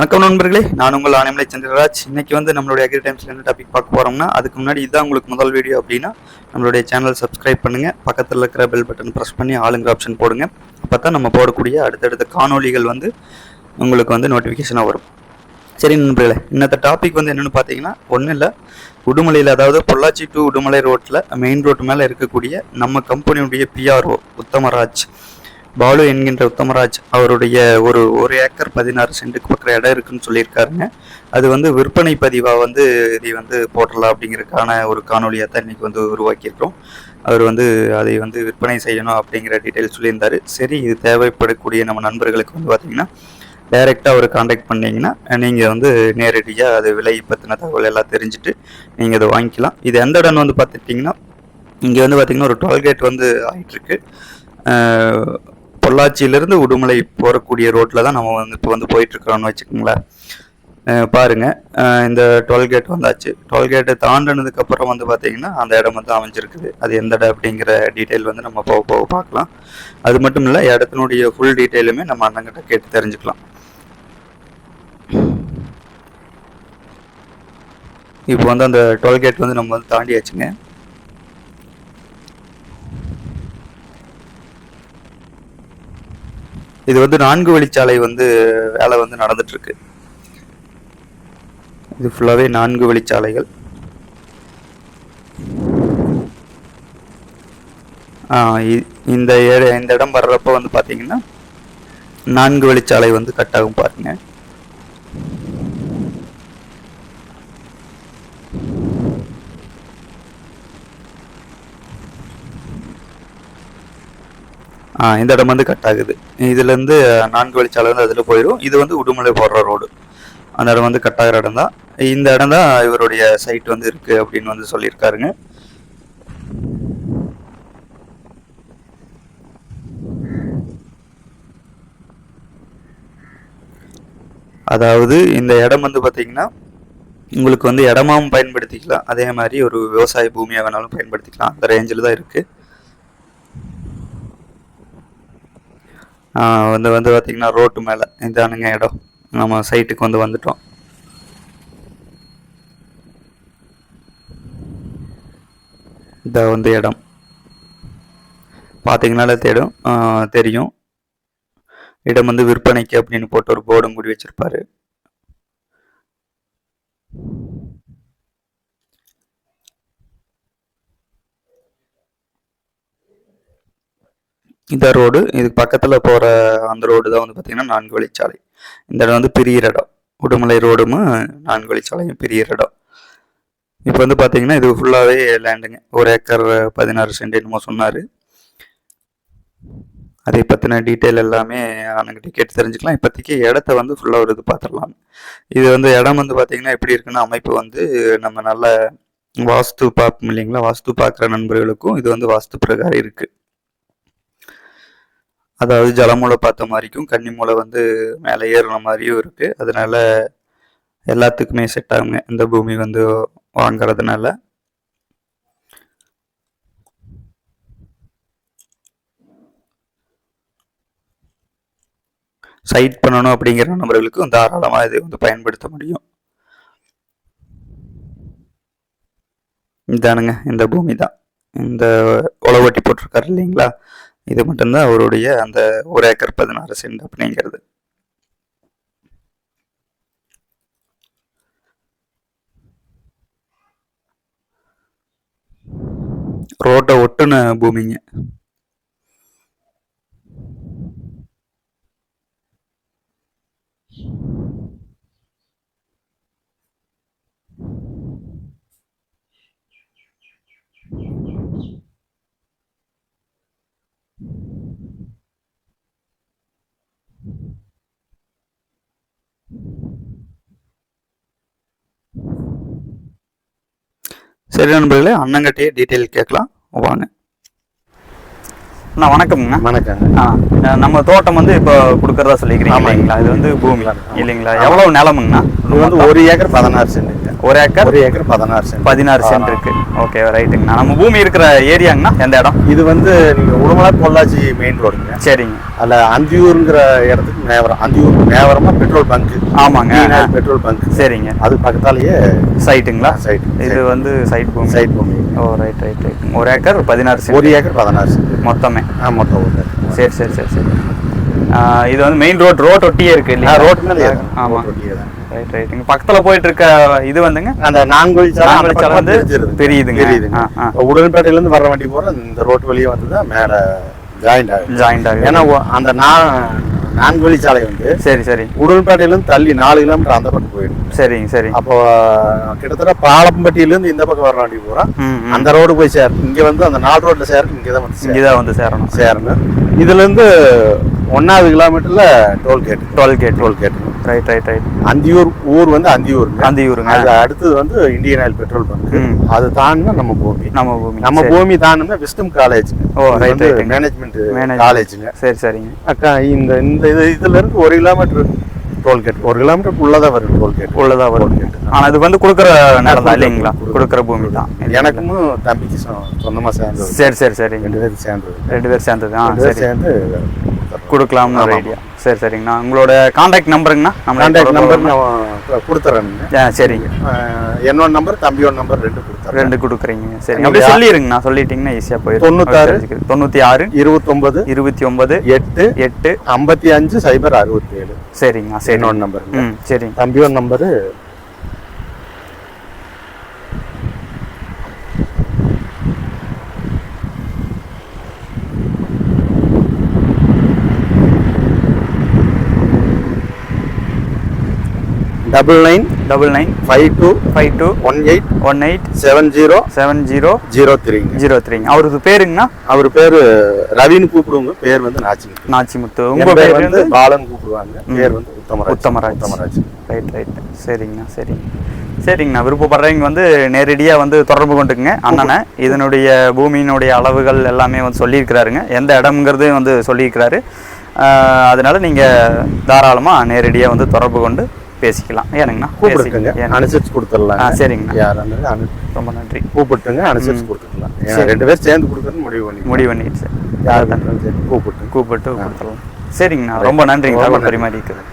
வணக்கம் நண்பர்களே நான் உங்கள் ஆனமலை சந்திரராஜ். இன்னைக்கு வந்து நம்மளுடைய அக்ரி டைம்ஸ்ல என்ன டாபிக் பார்க்க போறோம்னா அதுக்கு முன்னாடி இதுதான் உங்களுக்கு முதல் வீடியோ அப்படின்னா நம்மளுடைய சேனல் சப்ஸ்கிரைப் பண்ணுங்க. பக்கத்தில் இருக்கிற பெல் பட்டன் ப்ரெஸ் பண்ணி ஆளுங்கிற ஆப்ஷன் போடுங்க. அப்போ தான் நம்ம போடக்கூடிய அடுத்தடுத்த காணொளிகள் வந்து உங்களுக்கு வந்து நோட்டிஃபிகேஷனாக வரும். சரி நண்பர்களே இன்னத்த டாபிக் வந்து என்னென்னு பார்த்தீங்கன்னா ஒன்றும் இல்லை. உடுமலையில் அதாவது பொள்ளாச்சி டு உடுமலை ரோட்டில் மெயின் ரோட்டு மேலே இருக்கக்கூடிய நம்ம கம்பெனியுடைய பிஆர்ஓ உத்தமராஜ். பாலு என்கின்ற உத்தமராஜ் அவருடைய ஒரு ஒரு ஏக்கர் பதினாறு சென்ட்டுக்கு பக்கம் இடம் இருக்குன்னு சொல்லியிருக்காருங்க. அது வந்து விற்பனை பதிவாக வந்து இதை வந்து போட்டலாம் அப்படிங்கிறதுக்கான ஒரு காணொலியாக தான் இன்னைக்கு வந்து உருவாக்கியிருக்கிறோம். அவர் வந்து அதை வந்து விற்பனை செய்யணும் அப்படிங்கிற டீட்டெயில் சொல்லியிருந்தாரு. சரி இது தேவைப்படக்கூடிய நம்ம நண்பர்களுக்கு வந்து பார்த்தீங்கன்னா டைரெக்டாக அவர் காண்டாக்ட் பண்ணிங்கன்னா நீங்கள் வந்து நேரடியாக அது விலை பற்றின தகவல் எல்லாம் தெரிஞ்சுட்டு நீங்கள் அதை வாங்கிக்கலாம். இது எந்த இடம்னு வந்து பார்த்துட்டிங்கன்னா இங்கே வந்து பார்த்திங்கன்னா ஒரு டோல்கேட் வந்து ஆகிட்டுருக்கு பொள்ளாச்சியிலேருந்து உடுமலை போகக்கூடிய ரோட்டில் தான் நம்ம வந்து இப்போ வந்து போயிட்டுருக்குறோம்னு வச்சுக்கோங்களேன். பாருங்கள் பாருங்க. இந்த டோல்கேட் வந்தாச்சு. டோல்கேட்டை தாண்டினதுக்கப்புறம் வந்து பார்த்தீங்கன்னா அந்த இடம் வந்து அமைஞ்சிருக்குது. அது எந்த இடம் அப்படிங்கிற டீட்டெயில் வந்து நம்ம போக போக பார்க்கலாம். அது மட்டும் இல்லை இடத்தினுடைய ஃபுல் டீட்டெயிலுமே நம்ம அண்ணங்கிட்ட கேட்டு தெரிஞ்சுக்கலாம். இப்போ வந்து அந்த டோல்கேட் வந்து நம்ம வந்து தாண்டியாச்சுங்க. இது வந்து நான்கு வழிச்சாலை வந்து வேலை வந்து நடந்துட்டு இருக்கு இது ஃபுல்லாகவே நான்கு வழிச்சாலைகள். இ- இந்த ஏ- இந்த இடம் வர்றப்போ வந்து பார்த்தீங்கன்னா நான்கு வழிச்சாலை வந்து கட் ஆகும் இந்த இடம் வந்து கட் ஆகுது. இதுலேருந்து நான்கு வழிச்சாலை வந்து அதில் போயிடும் இது வந்து உடுமலை போடுற ரோடு அந்த இடம் வந்து கட் ஆகிற இடம் தான். இந்த இடம் தான் இவருடைய சைட் வந்து இருக்குது அப்படின்னு வந்து சொல்லியிருக்காருங்க. அதாவது இந்த இடம் வந்து பார்த்தீங்கன்னா உங்களுக்கு வந்து இடமாவும் பயன்படுத்திக்கலாம். அதே மாதிரி ஒரு விவசாய பூமியாக வேணாலும் பயன்படுத்திக்கலாம். அந்த ரேஞ்சில் தான் இருக்குது வந்து வந்து பார்த்திங்கன்னா ரோட்டு மேலே. இதானுங்க இடம். நம்ம சைட்டுக்கு வந்து வந்துட்டோம். இந்த வந்து இடம். பார்த்தீங்கனாலே தேடும். தெரியும். இடம் வந்து விற்பனைக்கு அப்படின்னு போட்டு ஒரு போர்டும் கூடி வச்சிருப்பாரு. இந்த ரோடு இதுக்கு பக்கத்தில் போகிற அந்த ரோடு தான் வந்து பார்த்திங்கன்னா நான்கு வழிச்சாலை. இந்த இடம் வந்து பிரியிற இடம். உடுமலை ரோடும் நான்கு வழிச்சாலையும் பிரியிற இடம். இப்போ வந்து பார்த்தீங்கன்னா இது ஃபுல்லாகவே லேண்டுங்க ஒரு ஏக்கர் பதினாறு சென்ட் என்னமோ சொன்னார். அதை பற்றின டீட்டெயில் எல்லாமே அவனுக்கிட்ட கேட்டு தெரிஞ்சுக்கலாம். இப்போதைக்கு இடத்த வந்து ஃபுல்லாக ஒரு இது பார்த்துடலாம் இது வந்து இடம் வந்து பார்த்திங்கன்னா எப்படி இருக்குன்னா அமைப்பு வந்து நம்ம நல்ல வாஸ்து பார்ப்போம் இல்லைங்களா? வாஸ்து பார்க்குற நண்பர்களுக்கும் இது வந்து வாஸ்து பிரகாரம் இருக்குது அதாவது ஜலமூலை பார்த்த மாதிரிக்கும் கன்னி மூலை வந்து மேலே ஏறுன மாதிரியும் இருக்குது அதனால் எல்லாத்துக்குமே செட் ஆகுங்க. இந்த பூமி வந்து வாங்கிறதுனால. சைட் பண்ணணும் அப்படிங்கிற நபர்களுக்கும் தாராளமாக இது வந்து பயன்படுத்த முடியும். இதானுங்க. இந்த பூமி தான் இந்த உழவட்டி போட்டிருக்காரு இல்லைங்களா? இது மட்டும்தான் அவருடைய அந்த ஒரு ஏக்கர் பதினாறு சென்ட் அப்படிங்கிறது. ரோட்டை ஒட்டுன பூமிங்க. சரி நண்பர்களே அண்ணங்கிட்டே டீட்டெயில் கேட்கலாம். வாங்க. அண்ணா வணக்கம்ங்க. வணக்கம். ஆ நம்ம தோட்டம் வந்து இப்போ கொடுக்கறதா சொல்லிக்கிறீங்க. இல்லைங்களா? இது வந்து பூமி. இல்லைங்களா எவ்வளவு நிலமுங்கண்ணா? இது வந்து ஒரு ஏக்கர் பதினாறு சென்ட்டுங்க ஒரு ஏக்கர்? ஒரு ஏக்கர் பதினாறு சென்ட். பதினாறு சென்ட் இருக்கு. ஓகே ரைட்டுங்கண்ணா நம்ம பூமி இருக்கிற ஏரியாங்கண்ணா? எந்த இடம்? இது வந்து நீங்க உடுமலை பொள்ளாச்சி மெயின் ரோடுங்க சரிங்க. அதுல அந்தியூருங்கிற இடத்துக்கு மேவரம் அந்தியூர் மேவரமா பெட்ரோல் பங்க் ஆமாங்க. பெட்ரோல் பங்க் சரிங்க. அது பக்கத்தாலேயே சைட்டுங்களா சைட் இது வந்து சைட் பூமி. சைட் பூமி. ஓ ரைட் ரைட் ரைட் ஒரு ஏக்கர் பதினாறு சென்ட். ஒரு ஏக்கர் பதினாறு சென்ட். மொத்தமே. ஆ மொத்தம் ஒரு சரி சரி சரி சரி. இது வந்து மெயின் ரோட் ரோட் ஒட்டியே இருக்கு இல்லையா ரோட்டு மேலே ஏறும். ஆமா. ரோட்டு ஒட்டியே தான். ரைட் ரைட் இங்க பக்கத்துல போயிட்டு இருக்க இது வந்துங்க. அந்த நான்குவழி சாலை வந்து. தெரியுதுங்க. தெரியுதுங்க. ஆ, ஆ. இப்போ உடன்பேட்டையில இருந்து வர வண்டி போற இந்த ரோட்டு வழியே வந்து தான் மேல ஜாயிண்ட் ஆகும் ஜாயிண்ட் ஆகுது. ஏன்னா அந்த நா- நான்கு வழி சாலை வந்து சரி சரி. உடன்பேட்டையில இருந்து தள்ளி நாலு கிலோமீட்டர் அந்த பக்கம் போயிடும். சரிங்க சரி. அப்போ கிட்டத்தட்ட பாலப்பம்பட்டியில இருந்து இந்த பக்கம் வர வண்டி பூரா ம் ம். அந்த ரோடு போய் சேரும் இங்க வந்து அந்த நாலு ரோட்ல சேரும் இங்க தான் வந்து. இங்கதான் வந்து சேரணும். சேரணும். இதுல இருந்து ஒன்னாவது கிலோமீட்டர்ல toll gate twelve gate toll gate right right right Anthiyur ஊர் வந்து அந்தியூருங்க. அந்தியூருங்க. அது அடுத்தது வந்து இந்தியன் ஆயில் பெட்ரோல் பங்க். அது தாண்டினா நம்ம பூமி. நம்ம பூமி. நம்ம சரி. பூமி தாண்டினா wisdom college oh, right, right. Management. காலேஜுங்க சரி சரிங்க. அக்கா இந்த இந்த இது இதுல இருந்து ஒரு கிலோமீட்டர் டோல்கேட் ஒரு கிலோமீட்டர் உள்ளதான் வரும் டோல்கேட் உள்ளதா வரும். Toll gate. ஆனா இது வந்து கொடுக்குற தான் கொடுக்குற- இல்லைங்களா? கொடுக்குற- பூமி தான். எனக்கும் தம்பிக்கு சொந்தமா சேர்ந்தது சரி சரி சரிங்க. ரெண்டு பேரும் சேர்ந்தது ரெண்டு பேர் சேர்ந்தது. ஆ பேரும் சரி. சேர்ந்து கொடுக்கலாம்னு ஒரு. ஐடியா சரி சரிங்கண்ணா. உங்களோட காண்டாக்ட் நம்பருங்கண்ணா நம்ம கான்டாக்ட் நம்பர் நான் கொடுத்துறேனுங்க ஆ சரிங்க. என்னோட நம்பர் தம்பியோட நம்பர் ரெண்டு கொடுத்துறேன். ரெண்டு கொடுக்குறீங்க. சரி அப்படியே சொல்லிடுங்கண்ணா சொல்லிட்டீங்கன்னா ஈஸியாக போயிடும் தொண்ணூத்தாறு. தொண்ணூற்றி ஆறு இருபத்தொன்பது இருபத்தி ஒன்பது எட்டு எட்டு ஐம்பத்தி அஞ்சு சைபர் அறுபத்தி ஏழு சரிங்கண்ணா சரி என்னோட நம்பர் ம் சரிங்க. தம்பியோட number double nine double nine five two five two one eight one eight seven zero seven zero zero த்ரீங்க zero த்ரீங்க அவருக்கு பேருங்கண்ணா? அவர் பேரு ரவின்னு கூப்பிடுவாங்க. பேர் வந்து நாச்சிங்க நாச்சிமுத்து. உங்க பேர் வந்து பாலன் கூப்பிடுவாங்க. பேர் வந்து உத்தமராஜ். உத்தமராஜ். உத்தமராஜ். ரைட் ரைட் சரிங்கண்ணா சரிங்க சரிங்கண்ணா விருப்பப்படுறவங்க வந்து நேரடியாக வந்து தொடர்பு கொண்டுக்குங்க. அண்ணனை இதனுடைய பூமியினுடைய அளவுகள் எல்லாமே வந்து சொல்லியிருக்கிறாருங்க. எந்த இடம்ங்கிறது வந்து சொல்லியிருக்கிறாரு. அதனால நீங்கள் தாராளமாக நேரடியாக வந்து தொடர்பு கொண்டு பேசிக்கலாம். ஏனுங்கண்ணா? கூப்பிடுங்க பேசிக்கலாம். அனுசரிச்சு கொடுத்துடலாம் சரிங்கண்ணா. யாரா இருந்தாலும் ரொம்ப நன்றி. கூப்பிட்டுங்க அனுசரிச்சு சரி. ரெண்டு பேரும் சேர்ந்து கொடுக்கணும்னு முடிவு பண்ணி முடிவு பண்ணிடுச்சு யார் சரி கூப்பிட்டு. கூப்பிட்டு கொடுத்துடலாம். சரிங்கண்ணா. ரொம்ப நன்றிங்க தகவல். பரிமாறிக்கிறது.